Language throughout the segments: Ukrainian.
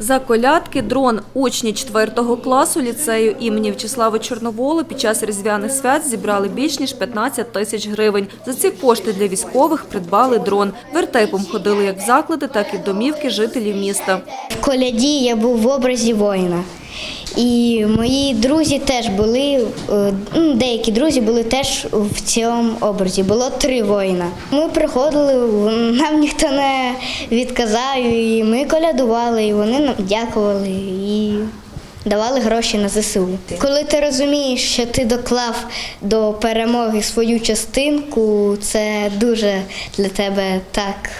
За колядки дрон учні 4 класу ліцею імені В'ячеслава Чорноволу під час різдвяних свят зібрали більш ніж 15 тисяч гривень. За ці кошти для військових придбали дрон. Вертепом ходили як в заклади, так і в домівки жителів міста. В коляді я був в образі воїна. І мої друзі теж були, е, ну, деякі друзі були теж в цьому образі. Було три воїна. Ми приходили, нам ніхто не відказав, і ми колядували, і вони нам дякували і давали гроші на ЗСУ. Коли ти розумієш, що ти доклав до перемоги свою частинку, це дуже для тебе так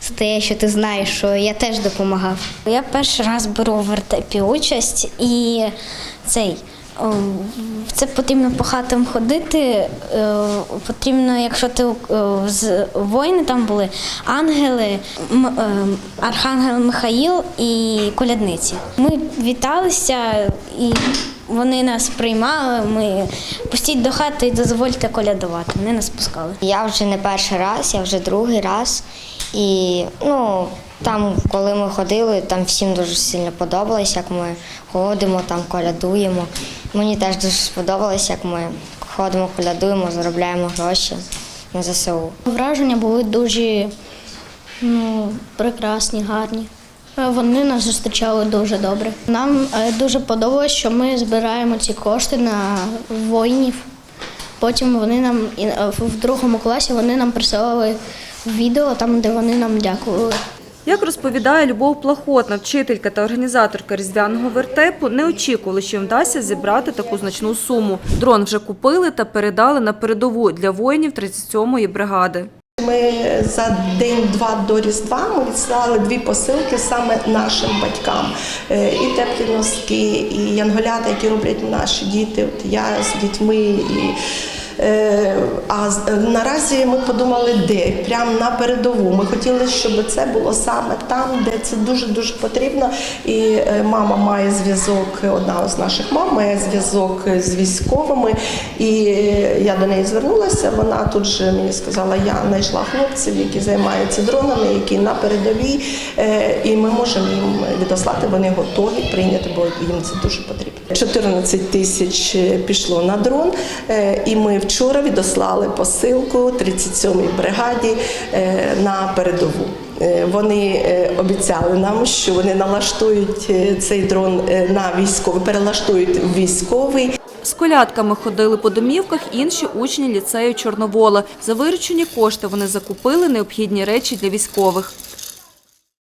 стає, що ти знаєш, що я теж допомагав. Я перший раз беру в вертепі участь і цей. Це потрібно по хатам ходити. е, Потрібно, якщо ти е, з воїни там були ангели, е, архангел Михаїл і колядниці. Ми віталися і вони нас приймали. Ми пустіть до хати і дозвольте колядувати. Вони нас пускали. Я вже не перший раз, я вже другий раз. І ну, там, коли ми ходили, там всім дуже сильно подобалось, як ми ходимо, там колядуємо. Мені теж дуже сподобалось, як ми ходимо, колядуємо, заробляємо гроші на ЗСУ. Враження були дуже ну, прекрасні, гарні. Е, Вони нас зустрічали дуже добре. Нам е, дуже подобалось, що ми збираємо ці кошти на воїнів. Потім вони нам е, в другому класі вони нам присилали відео, там, де вони нам дякували. Як розповідає Любов Плахотна, вчителька та організаторка різдвяного вертепу, не очікували, що їм вдасться зібрати таку значну суму. Дрон вже купили та передали на передову для воїнів 37-ї бригади. Ми за день-два до Різдва ми відслали дві посилки саме нашим батькам. Е, І теплі носки, і янголята, які роблять наші діти. От я з дітьми. І, а наразі ми подумали, де прямо на передову. Ми хотіли, щоб це було саме там, де це дуже дуже потрібно. І е, мама має зв'язок, одна з наших мам має зв'язок з військовими. І е, я до неї звернулася. Вона тут же мені сказала, я знайшла хлопців, які займаються дронами, які на передовій, е, і ми можемо їм відослати. Вони готові прийняти, бо їм це дуже потрібно. 14 тисяч е, пішло на дрон, е, і ми вчора відослали посилку 37-й бригаді е, на передову. Е, Вони е, обіцяли нам, що вони налаштують цей дрон на військовий, перелаштують військовий. З колядками ходили по домівках інші учні ліцею Чорновола. За виручені кошти вони закупили необхідні речі для військових.